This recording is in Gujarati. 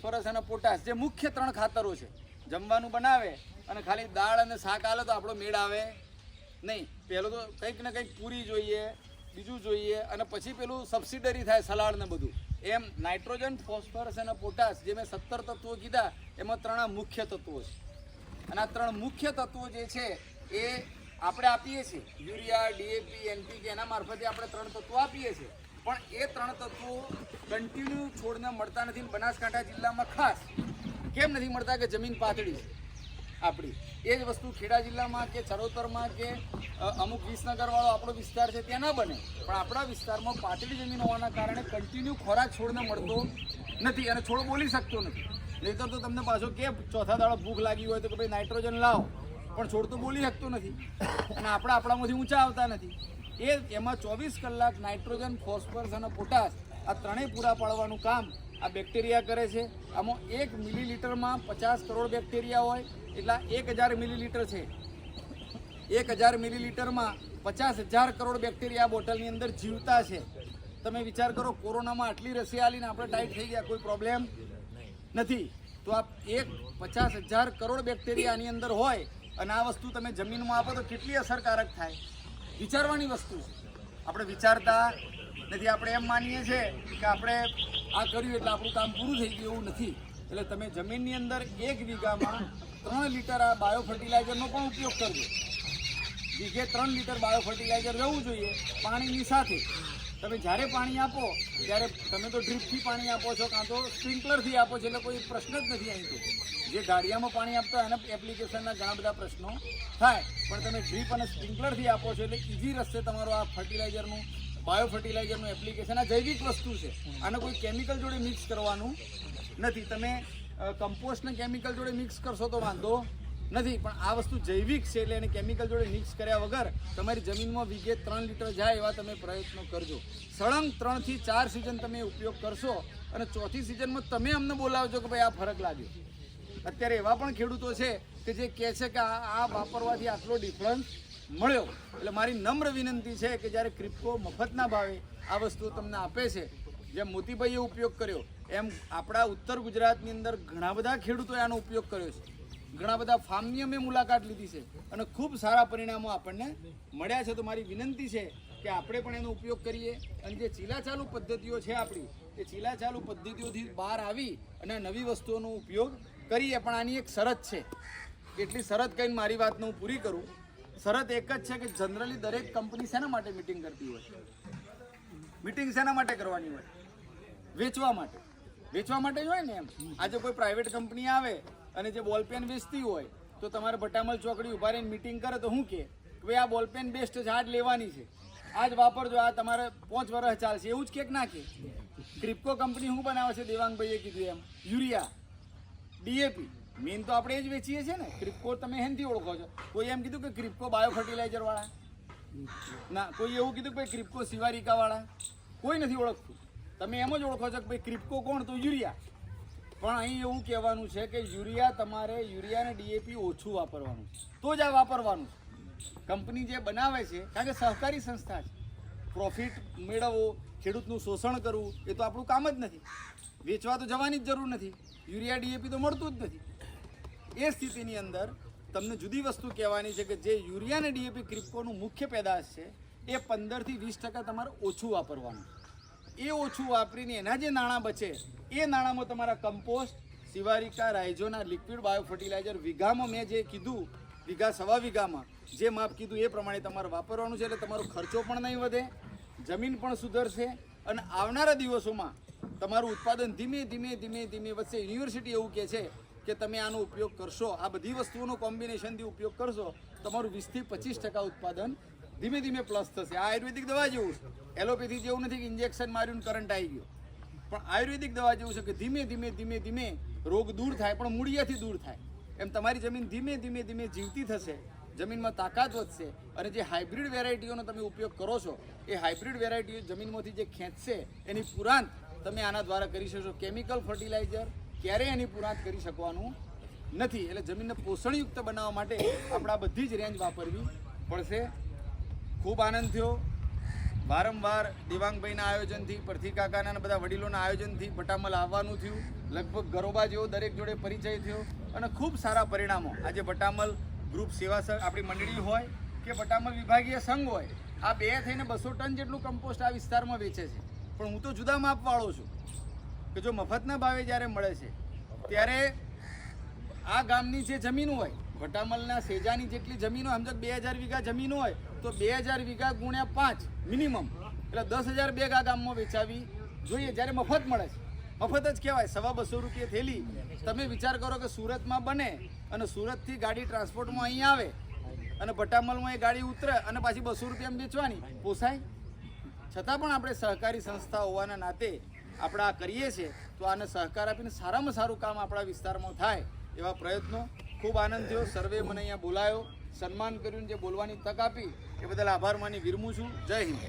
ફોસ્ફરસ અને પોટાશ જે મુખ્ય ત્રણ ખાતરો છે. જમવાનું બનાવે અને ખાલી દાળ અને શાક આલે તો આપણો મેળ આવે નહીં. પહેલું તો કંઈક ને કંઈક પૂરી જોઈએ, બીજું જોઈએ અને પછી પેલું સબસિડરી થાય સલાડ ને બધું. એમ નાઇટ્રોજન ફોસ્ફરસ અને પોટાશ જે મેં સત્તર તત્વો કીધા, એમાં ત્રણ મુખ્ય તત્વો છે. અને આ ત્રણ મુખ્ય તત્વો જે છે એ આપણે આપીએ છીએ. યુરિયા ડીએપી એનપીકે એના મારફતે આપણે ત્રણ તત્વો આપીએ છીએ. પણ એ ત્રણ તત્વો કન્ટિન્યુ છોડને મળતા નથી બનાસકાંઠા જિલ્લામાં ખાસ કેમ નથી મળતા કે જમીન પાતળી છે આપણી? એ જ વસ્તુ ખેડા જિલ્લામાં કે ચરોતરમાં કે અમુક વિસનગરવાળો આપણો વિસ્તાર છે ત્યાં ના બને. પણ આપણા વિસ્તારમાં પાતળી જમીન હોવાના કારણે કન્ટિન્યુ ખોરાક છોડને મળતો નથી અને છોડ બોલી શકતો નથી. નહીતર તો તમને પાછો કે ચોથા દાડો ભૂખ લાગી હોય તો કે ભાઈ નાઇટ્રોજન લાવો. પણ છોડ તો બોલી શકતો નથી. અને આપણા આપણામાંથી ઊંચા આવતા નથી. એ એમાં ચોવીસ કલાક નાઇટ્રોજન, ફોસ્ફરસ અને પોટાશ આ ત્રણેય પૂરા પાડવાનું કામ આ બેક્ટેરિયા કરે છે. આમાં એક મિલીલીટરમાં પચાસ કરોડ બેક્ટેરિયા હોય, એટલા એક હજાર મિલીલીટર છે. એક હજાર મિલીલીટરમાં પચાસ હજાર કરોડ બેક્ટેરિયા બોટલની અંદર જીવતા છે. તમે વિચાર કરો, કોરોનામાં આટલી રસી આલીને આપણે ટાઈટ થઈ ગયા, કોઈ પ્રોબ્લેમ નથી. તો આ એક પચાસ હજાર કરોડ બેક્ટેરિયા આની અંદર હોય અને આ વસ્તુ તમે જમીનમાં આપો તો કેટલી અસરકારક થાય? વિચારવાની વસ્તુ છે. આપણે વિચારતા નથી. આપણે એમ માનીએ છીએ કે આપણે આ કર્યું એટલે આપણું કામ પૂરું થઈ ગયું એવું નથી. એટલે તમે જમીનની અંદર એક વીઘામાં ત્રણ લીટર આ બાયો ફર્ટિલાઇઝરનો પણ ઉપયોગ કરજો. વીઘે ત્રણ લીટર બાયો ફર્ટિલાઇઝર રહેવું જોઈએ પાણીની સાથે. તમે જ્યારે પાણી આપો, ત્યારે તમે તો ડ્રીપથી પાણી આપો છો, કાં તો સ્પ્રિંકલરથી આપો છો, એટલે કોઈ પ્રશ્ન જ નથી અહીં તો જે ગાડિયામાં પાણી આપતા એના એપ્લિકેશનના ઘણા બધા પ્રશ્નો થાય. પણ તમે ડ્રીપ અને સ્પ્રિંકલરથી આપો છો, એટલે ઇઝી રસ્તે તમારો આ ફર્ટિલાઇઝરનું બાયો ફર્ટિલાઇઝરનું એપ્લિકેશન, આ જૈવિક વસ્તુ છે. આને કોઈ કેમિકલ જોડે મિક્સ કરવાનું નથી. તમે કમ્પોસ્ટને કેમિકલ જોડે મિક્સ કરશો તો વાંધો નથી, પણ આ વસ્તુ જૈવિક છે એટલે એને કેમિકલ જોડે મિક્સ કર્યા વગર તમારી જમીનમાં વીઘે ત્રણ લીટર જાય એવા તમે પ્રયત્નો કરજો. સળંગ ત્રણથી ચાર સિઝન તમે ઉપયોગ કરશો અને ચોથી સિઝનમાં તમે અમને બોલાવજો કે ભાઈ આ ફરક લાગ્યો. અત્યારે એવા પણ ખેડૂતો છે કે જે કહે છે કે આ વાપરવાથી આટલો ડિફરન્સ મળ્યો. એટલે મારી નમ્ર વિનંતી છે કે જ્યારે ક્રિપ્કો મફતના ભાવે આ વસ્તુ તમને આપે છે, જેમ મોતીભાઈએ ઉપયોગ કર્યો, એમ આપણા ઉત્તર ગુજરાતની અંદર ઘણા બધા ખેડૂતોએ આનો ઉપયોગ કર્યો છે. ઘણા બધા ફાર્મની અમે મુલાકાત લીધી છે. અને ખૂબ સારા પરિણામો આપણને મળ્યા છે. તો મારી વિનંતી છે કે આપણે પણ એનો ઉપયોગ કરીએ. અને જે ચીલાચાલુ પદ્ધતિઓ છે આપણી, એ ચીલાચાલુ પદ્ધતિઓથી બહાર આવી અને નવી વસ્તુઓનો ઉપયોગ કરીએ. પણ આની એક શરત છે. એટલી શરત કહીને મારી વાતને હું પૂરી કરું. શરત એક જ છે કે જનરલી દરેક કંપની શેના માટે મિટિંગ કરતી હોય? મિટિંગ શેના માટે કરવાની હોય? વેચવા માટે. વેચવા માટે જ હોય ને એમ. આજે કોઈ પ્રાઇવેટ કંપની આવે અને જે બોલપેન વેચતી હોય, તો તમારે ભટામલ ચોકડી ઊભા રહીને મિટિંગ કરે તો શું કે ભાઈ આ બોલપેન બેસ્ટ છે, આ જ લેવાની છે. આ જ વાપરજો, આ તમારે પાંચ વર્ષ ચાલશે. એવું જ કેક ના કે? ક્રિપ્કો કંપની શું બનાવે છે, દેવાંગભાઈએ કીધું એમ. યુરિયા ડીએપી મેન તો આપણે એ જ વેચીએ છીએ ને. ક્રિપ્કો તમે હેનથી ઓળખો છો. કોઈ એમ કીધું કે ક્રિપ્કો બાયો ફર્ટિલાઇઝરવાળા ના, કોઈ એવું કીધું કે ક્રિપ્કો સિવારિકાવાળા કોઈ નથી ઓળખતું. તમે એમ જ ઓળખો છો કે ભાઈ ક્રિપ્કો કોણ? તો યુરિયા. પણ અહીં એવું કહેવાનું છે કે યુરિયા તમારે, યુરિયા અને ડીએપી ઓછું વાપરવાનું તો જ આ વાપરવાનું કંપની જે બનાવે છે, કારણ કે સહકારી સંસ્થા છે. પ્રોફિટ મેળવવો ખેડૂતનું શોષણ કરવું, એ તો આપણું કામ જ નથી. વેચવા તો જવાની જ જરૂર નથી. યુરિયા ડીએપી તો મળતું જ નથી. એ સ્થિતિની અંદર તમને જુદી વસ્તુ કહેવાની છે કે જે યુરિયા અને ડીએપી ક્રિપ્કોનું મુખ્ય પેદાશ છે, એ પંદરથી વીસ ટકા તમારે ઓછું વાપરવાનું એ ઓછું વાપરીને એના જે નાણાં બચે, એ નાણાંમાં તમારા કમ્પોસ્ટ સિવારિકા રાયજોના લિક્વિડ બાયો ફર્ટિલાઇઝર વીઘામાં મેં જે કીધું, વીઘા, સવા વીઘામાં, જે માપ કીધું એ પ્રમાણે તમારે વાપરવાનું છે એટલે તમારો ખર્ચો પણ નહીં વધે, જમીન પણ સુધરશે અને આવનારા દિવસોમાં તમારું ઉત્પાદન ધીમે ધીમે ધીમે ધીમે વધશે. યુનિવર્સિટી એવું કહે છે કે તમે આનો ઉપયોગ કરશો, આ બધી વસ્તુઓનો કોમ્બિનેશનથી ઉપયોગ કરશો, તમારું વીસથી પચીસ ટકા ઉત્પાદન ધીમે ધીમે પ્લસ થશે. આ આયુર્વેદિક દવા જેવું છે. એલોપેથી જેવું નથી કે ઇન્જેક્શન માર્યું કરંટ આવી ગયો. પણ આયુર્વેદિક દવા જેવું છે કે ધીમે ધીમે ધીમે ધીમે રોગ દૂર થાય, પણ મૂળિયાથી દૂર થાય. એમ તમારી જમીન ધીમે ધીમે ધીમે જીવતી થશે, જમીનમાં તાકાત વધશે અને જે હાઇબ્રિડ વેરાયટીઓનો તમે ઉપયોગ કરો છો, એ હાઇબ્રિડ વેરાયટીઓ જમીનમાંથી જે ખેંચશે, એની પુરાંત તમે આના દ્વારા કરી શકશો. કેમિકલ ફર્ટિલાઇઝર ક્યારેય એની પુરાંત કરી શકવાનું નથી. એટલે જમીનને પોષણયુક્ત બનાવવા માટે આપણે આ બધી જ રેન્જ વાપરવી પડશે. ખૂબ આનંદ થયો. વારંવાર દેવાંગભાઈના આયોજનથી પરથી કાકાના બધા વડીલોના આયોજનથી ભટામલ આવવાનું થયું. લગભગ ગરોબા જેવો દરેક જોડે પરિચય થયો અને ખૂબ સારા પરિણામો. આજે બટામલ ગ્રુપ સેવા આપણી મંડળી હોય કે બટામલ વિભાગીય સંઘ હોય, આ બે થઈને બસો ટન જેટલું કમ્પોસ્ટ આ વિસ્તારમાં વેચે છે. પણ હું તો જુદા માપવાળો છું કે જો મફતના ભાવે જ્યારે મળે છે, ત્યારે આ ગામની જે જમીન હોય ભટામલના સેજાની જેટલી જમીન હોય સમજો બે હજાર વીઘા જમીન હોય, તો બે હજાર વીઘા ગુણ્યા પાંચ મિનિમમ. એટલે દસ હજાર બેગ ગામમાં વેચાવી. જોઈએ, જ્યારે મફત મળે છે. મફત જ કહેવાય, સવા બસો રૂપિયા થેલી. તમે વિચાર કરો કે સુરતમાં બને અને સુરતથી ગાડી ટ્રાન્સપોર્ટમાં અહીં આવે અને ભટામલમાં એ ગાડી ઉતરે અને પાછી બસો રૂપિયામાં વેચવાની, પોસાય? છતાં પણ આપણે સહકારી સંસ્થા હોવાના નાતે આપણે આ કરીએ છીએ, તો આને સહકાર આપીને સારામાં સારું કામ આપણા વિસ્તારમાં થાય એવા પ્રયત્નો ખૂબ આનંદ થયો. સર્વે મને અહીંયા બોલાયો. સન્માન કર્યું જે બોલવાની તક આપી, એ બદલ આભાર માની વિરમું છું. જય હિન્દ.